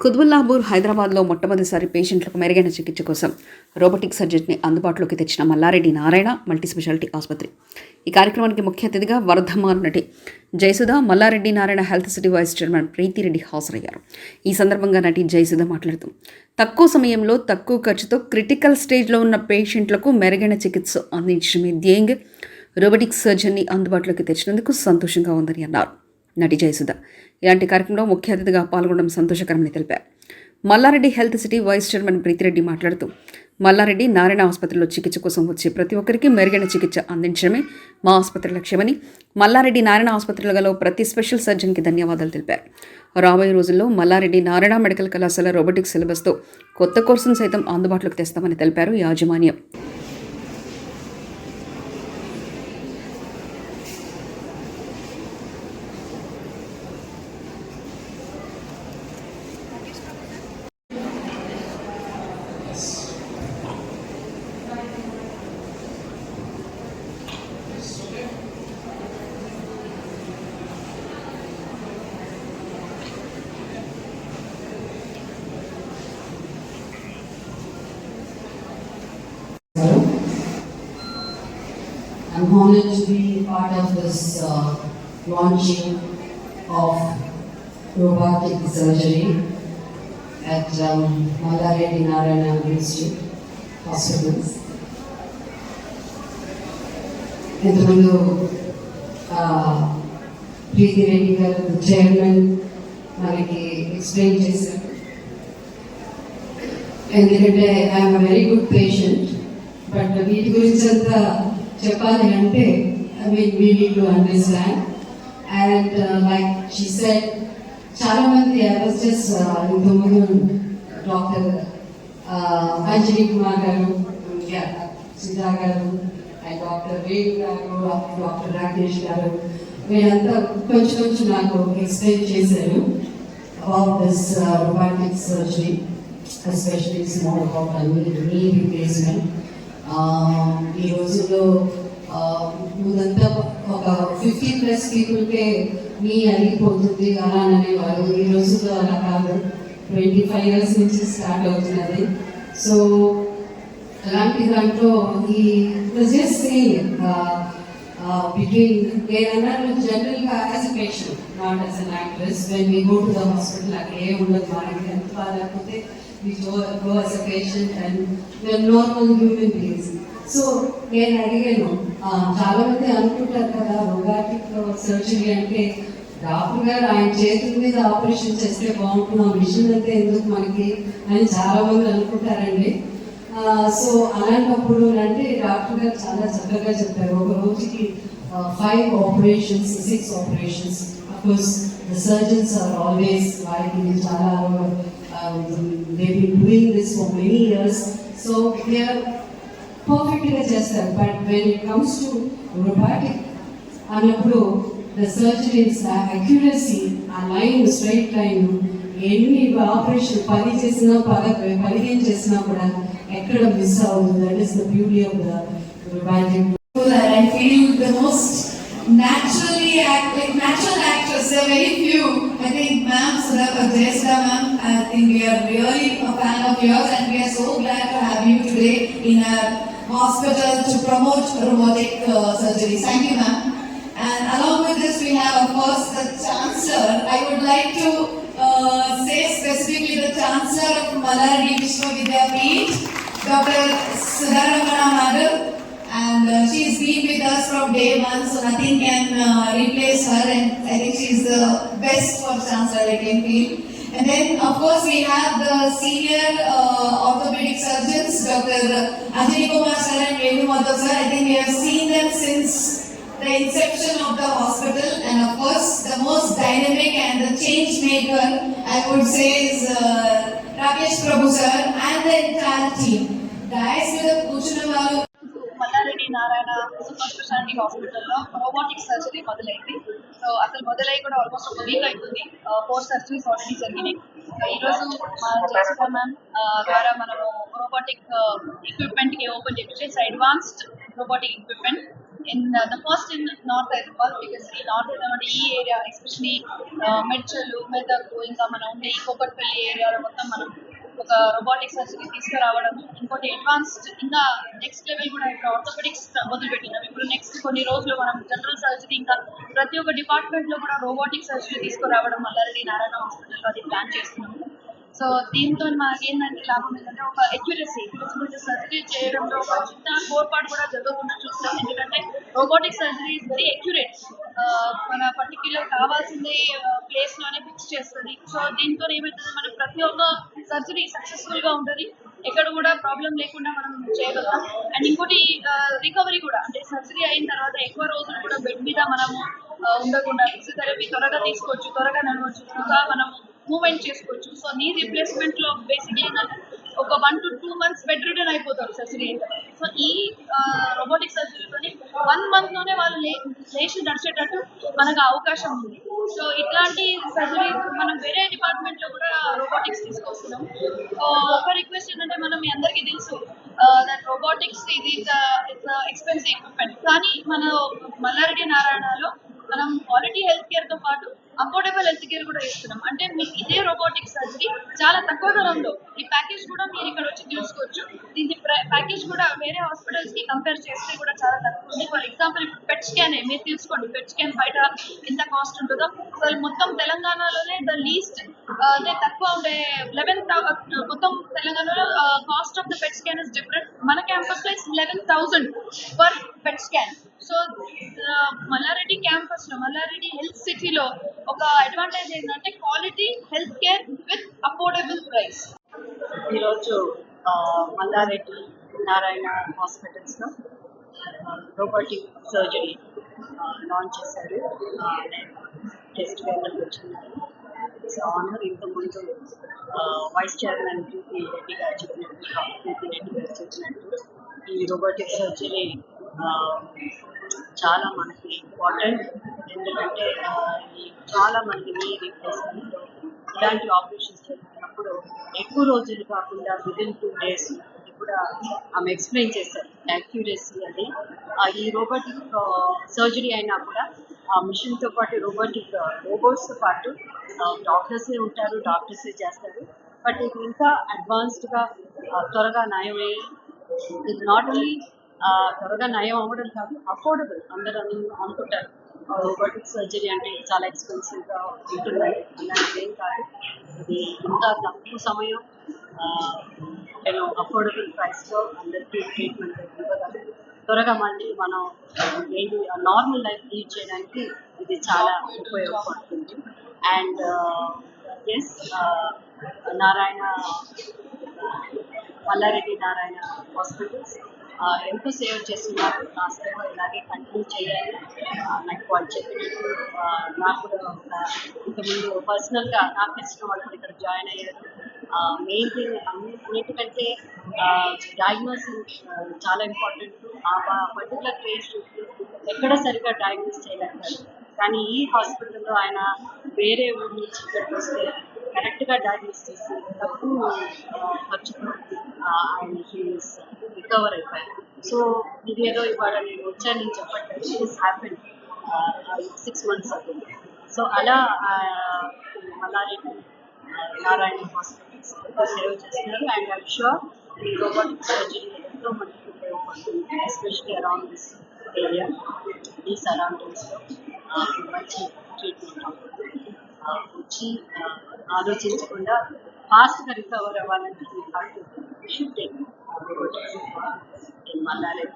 కుత్బుల్లాపూర్ హైదరాబాద్లో మొట్టమొదటిసారి పేషెంట్లకు మెరుగైన చికిత్స కోసం రోబోటిక్ సర్జరీని అందుబాటులోకి తెచ్చిన మల్లారెడ్డి నారాయణ మల్టీ స్పెషాలిటీ ఆసుపత్రి. ఈ కార్యక్రమానికి ముఖ్య అతిథిగా వర్ధమాన్ నటి Jayasudha Mallareddy Narayana health city vice chairman Preethireddy హాజరయ్యారు. ఈ సందర్భంగా నటి జయసుధ మాట్లాడుతూ తక్కువ సమయంలో తక్కువ ఖర్చుతో క్రిటికల్ స్టేజ్లో ఉన్న పేషెంట్లకు మెరుగైన చికిత్స అందించడమే ధ్యేయంగా రోబోటిక్ సర్జరీని అందుబాటులోకి తెచ్చినందుకు సంతోషంగా ఉందని అన్నారు. నటి జయసుధ. ఇలాంటి కార్యక్రమంలో ముఖ్య అతిథిగా పాల్గొనడం సంతోషకరమని తెలిపారు. Mallareddy health city vice chairman Preethireddy మాట్లాడుతూ మల్లారెడ్డి నారాయణ ఆసుపత్రిలో చికిత్స కోసం వచ్చే ప్రతి ఒక్కరికి మెరుగైన చికిత్స అందించడమే మా ఆసుపత్రి లక్ష్యమని మల్లారెడ్డి నారాయణ ఆసుపత్రిలో గల ప్రతి స్పెషల్ సర్జన్కి ధన్యవాదాలు తెలిపారు. రాబోయే రోజుల్లో మల్లారెడ్డి నారాయణ మెడికల్ కళాశాల రోబోటిక్ సిలబస్తో కొత్త కోర్సును సైతం అందుబాటులోకి తెస్తామని తెలిపారు యాజమాన్యం. honored to be part of this uh, launching of robotic surgery at um, Mallareddy Narayana Institute Hospitals. ఇంతకుముందు ప్రీతి రెడ్డి గారు చైర్మన్ మనకి ఎక్స్ప్లెయిన్ చేశారు ఎందుకంటే I'm very good patient but వీటి గురించి అంతా చెప్పాలి అంటే I mean we need to understand and like she said చాలా మంది ఐ ఇంతకుముందు డాక్టర్ uh, అంజలి కుమార్ గారు సుధా గారు అండ్ డాక్టర్ వేణు గారు డాక్టర్ రాకేష్ గారు వీళ్ళంతా కొంచెం కొంచెం నాకు ఎక్స్ప్లెయిన్ చేశారు about this uh, robotic surgery, especially small about knee replacement. ఈ రోజుల్లో uh, ముందంతా ఒక ఫిఫ్టీ ప్లస్ పీపుల్కే నీ అరిగిపోతుంది అలా అని అనేవారు ఈ రోజుల్లో అలా కాదు. ట్వంటీ ఫైవ్ ఇయర్స్ నుంచి స్టార్ట్ అవుతున్నది. సో అలాంటి దాంట్లో ఈ జస్ట్ బిట్వీన్ నేనన్నాను జనరల్గా as a patient not as an actress when we go to the hospital అక్కడ ఏ ఉండదు మనకి ఎంత బాగాలేకపోతే grow as a patient and and are normal human beings. So నేను అడిగాను చాలా మంది అనుకుంటారు కదా రొగాటిక్ సర్జరీ అంటే డాక్టర్ గారు ఆయన చేతుల మీద ఆపరేషన్ చేస్తే బాగుంటుంది ఆ మిషన్ అయితే ఎందుకు మనకి? అని చాలా మంది అనుకుంటారండి సో అలాంటప్పుడు అంటే డాక్టర్ గారు చాలా చక్కగా చెప్పారు. ఒక రోజుకి five operations six operations of course the surgeons are always వారికి చాలా they be doing this for many years so they are పర్ఫెక్ట్గా చేస్తారు but when it comes to robotic అన్నప్పుడు ద సర్జరీస్ అక్యురసీ ఆ లైన్ స్ట్రైట్ లైన్ ఎన్ని operation పది చేసినా పద పదిహేను చేసినా కూడా ఎక్కడ మిస్ అవ్వదు. That is the beauty of the robotic that I feel the act like natural actors. There are very few. I think ma'am Sudha Jayasudha ma'am, I think we are really a fan of yours and we are so glad to have you today in our hospital to promote robotic uh, surgery. Thank you ma'am. And along with this we have of course the Chancellor. I would like to uh, say specifically the Chancellor of Malari Vishwavidyapeeth, Dr. Sudharamana Madhav and uh, she's been with us from day one, so nothing can uh, replace her, and I think she's the best for Chancellor can feel. And then, of course, we have the senior uh, orthopedic surgeons, Dr. Ajay Kumar sir and Venu Madhav sir. I think we have seen them since the inception of the hospital, and of course, the most dynamic and the change maker, I would say, is uh, Rakesh Prabhu sir and the entire team. Guys, with a Narayana super speciality హాస్పిటల్లో robotic surgery మొదలైంది. So అసలు మొదలై కూడా almost ఒక week అవుతుంది four surgeries already జరిగినాయి. ఈరోజు మా జయసుధ మ్యామ్ uh, ద్వారా మనము రోబోటిక్ ఎక్విప్మెంట్కి open చేపించేసి advanced robotic equipment in the first in north Hyderabad because ఈ నార్త్ హైదరాబాద్ ఈ ఏరియా ఎస్పెషలీ మెడ్చలు మెదక్ ఇంకా మనం ఉండే ఈ కోకట్పల్లి ఏరియాలో మొత్తం మనం ఒక రోబోటిక్ సర్జరీ తీసుకురావడం ఇంకోటి అడ్వాన్స్డ్ ఇంకా నెక్స్ట్ లెవెల్ కూడా ఇప్పుడు ఆర్థోపెడిక్స్ మొదలుపెట్టినాం. ఇప్పుడు నెక్స్ట్ కొన్ని రోజులు మనం జనరల్ సర్జరీ ఇంకా ప్రతి ఒక్క డిపార్ట్మెంట్లో కూడా రోబోటిక్ సర్జరీ తీసుకురావడం మల్లారెడ్డి నారాయణ హాస్పిటల్లో అది ప్లాన్ చేస్తున్నాము. సో దీంతో మనకి ఏంటంటే లాభం ఏంటంటే ఒక ఎక్యురసీ సర్జరీ చేయడంలో ఒక చిన్న కోర్పాటు కూడా జరగకుండా చూస్తాం ఎందుకంటే robotic surgery is very accurate మన పర్టిక్యులర్ కావాల్సింది ప్లేస్లోనే ఫిక్స్ చేస్తుంది. సో దీంతో ఏమవుతుంది మనకి ప్రతి ఒక్క సర్జరీ సక్సెస్ఫుల్గా ఉంటుంది. ఎక్కడ కూడా ప్రాబ్లం లేకుండా మనం చేయగలం అండ్ ఇంకోటి రికవరీ కూడా. అంటే సర్జరీ అయిన తర్వాత ఎక్కువ రోజులు కూడా బెడ్ మీద మనము ఉండకుండా ఫిజియోథెరపీ త్వరగా తీసుకోవచ్చు త్వరగా నడవచ్చు త్వరగా మనం మూవ్మెంట్ చేసుకోవచ్చు. సో నీ రిప్లేస్మెంట్లో బేసిక్ ఏంటంటే ఒక one to two months bed ridden అయిపోతారు సర్జరీ సో ఈ రోబోటిక్ సర్జరీతో వన్ మంత్లోనే వాళ్ళు లేచి నడిచేటట్టు మనకు అవకాశం ఉంది. సో ఇట్లాంటి సర్జరీ మనం వేరే డిపార్ట్మెంట్లో కూడా రోబోటిక్స్ తీసుకొస్తున్నాం. సో ఒక రిక్వెస్ట్ ఏంటంటే మనం మీ అందరికీ తెలుసు దట్ రోబోటిక్స్ ఇది ఇట్స్ ఎక్స్పెన్సివ్ ఎక్విప్మెంట్ కానీ మన మల్లారెడ్డి నారాయణలో మనం క్వాలిటీ హెల్త్ కేర్తో పాటు అఫోర్డబుల్ హెల్త్ కేర్ కూడా ఇస్తున్నాం అంటే మీకు ఇదే రోబోటిక్ సర్జరీ చాలా తక్కువ ధరంలో ఈ ప్యాకేజ్ కూడా మీరు ఇక్కడ వచ్చి తీసుకోవచ్చు. దీని ప్యాకేజ్ కూడా వేరే హాస్పిటల్స్కి కంపేర్ చేస్తే కూడా చాలా తక్కువ ఉంది. ఫర్ ఎగ్జాంపుల్ ఇప్పుడు పెట్ స్కాన్ మీరు తీసుకోండి. పెట్ స్కాన్ బయట ఎంత కాస్ట్ ఉంటుందో. అసలు మొత్తం తెలంగాణలోనే ద లీస్ట్ uh, అంటే తక్కువ ఉండే లెవెన్ uh, మొత్తం తెలంగాణలో cost of the PET scan is different మన క్యాంపస్లో is eleven thousand per PET scan so Mallareddy క్యాంపస్లో మల్లారెడ్డి హెల్త్ సిటీలో ఒక అడ్వాంటేజ్ ఏంటంటే quality health care with affordable price ఈరోజు మల్లారెడ్డి నారాయణ హాస్పిటల్స్లో రోబోటిక్ సర్జరీ లాంచ్ చేశారు. నేను టెస్ట్ వేయడానికి వచ్చినాను సో ఆనర్ ఇంతకుముందు వైస్ చైర్మన్ పీపీ రెడ్డి గారు చెప్పినట్టు పీపీ రెడ్డి గారు చెప్పినట్టు ఈ రోబోటిక్ సర్జరీ చాలా మనకి ఇంపార్టెంట్ ఎందుకంటే చాలా మంది నీ రీప్లేస్మెంట్ ఇలాంటి ఆపరేషన్స్ చేస్తున్నప్పుడు ఎక్కువ రోజులు కాకుండా విదిన్ టూ డేస్ కూడా ఆమె ఎక్స్ప్లెయిన్ చేశారు. యాక్యురసీ అది ఈ రోబోటిక్ సర్జరీ అయినా కూడా ఆ మిషన్తో పాటు రోబోటిక్ రోబోట్స్తో పాటు డాక్టర్సే ఉంటారు డాక్టర్సే చేస్తారు. బట్ ఇది ఇంకా అడ్వాన్స్డ్గా త్వరగా నయమయ్యి ఇది నాట్ ఓన్లీ త్వరగా నయం అవ్వడం కాదు అఫోర్డబుల్ అందరూ అనుకుంటారు రోబోటిక్ సర్జరీ అంటే చాలా ఎక్స్పెన్సివ్గా ఉంటుంది అలాంటిది ఏం కాదు. ఇది ఇంకా తక్కువ సమయం నేను అఫోర్డబుల్ ప్రైస్లో అందరికీ ట్రీట్మెంట్ త్వరగా మళ్ళీ మనం ఏంటి నార్మల్ లైఫ్ లీడ్ చేయడానికి ఇది చాలా ఉపయోగపడుతుంది. And S Narayana Mallareddy Narayana hospitals ఎంతో సేవ చేస్తున్నారు. నా సేవ ఇలాగే కంటిన్యూ చేయాలి. నాకు వాళ్ళు చెప్పినట్టు నాకు కూడా ఒక ఇంతకుముందు పర్సనల్గా నాకు ఇచ్చిన వాళ్ళు ఇక్కడ జాయిన్ అయ్యారు. మెయిన్ థింగ్ అన్నిటికంటే డయాగ్నోసిస్ చాలా ఇంపార్టెంట్ ఆ పర్టికులర్ పేషెంట్ ఎక్కడ సరిగ్గా డయాగ్నోస్ చేయలేకపోయారు. కానీ ఈ హాస్పిటల్లో ఆయన వేరే ఊరి నుంచి ఇక్కడికి వస్తే కరెక్ట్గా డయాగ్నోస్ చేసి తక్కువ ఖర్చుతో ఆయన ఆయన ఇస్తారు రికవర్ అయిపోయాను. సో ఇది ఏదో ఇవాళ నేను వచ్చాను నేను చెప్పట్లేదు దిస్ హ్యాపెన్ సిక్స్ మంత్స్ అవుతుంది సో అలా ఆ, మల్లారెడ్డి నారాయణ హాస్పిటల్స్ సేవ చేస్తున్నారు. అండ్ ఐమ్ షూర్ ఈ రోబోటిక్ సర్జరీ ఎంతో మందికి ఉపయోగపడుతుంది ఎస్పెషలీ అరౌండ్ దిస్ ఏరియా ఈ సరౌండింగ్స్లో మంచి ట్రీట్మెంట్ అవుతుంది. వచ్చి ఆలోచించకుండా ఫాస్ట్గా రికవర్ అవ్వాలంటే మీ హార్ట్ షుడ్ టేక్ ነገሮች ማላለግ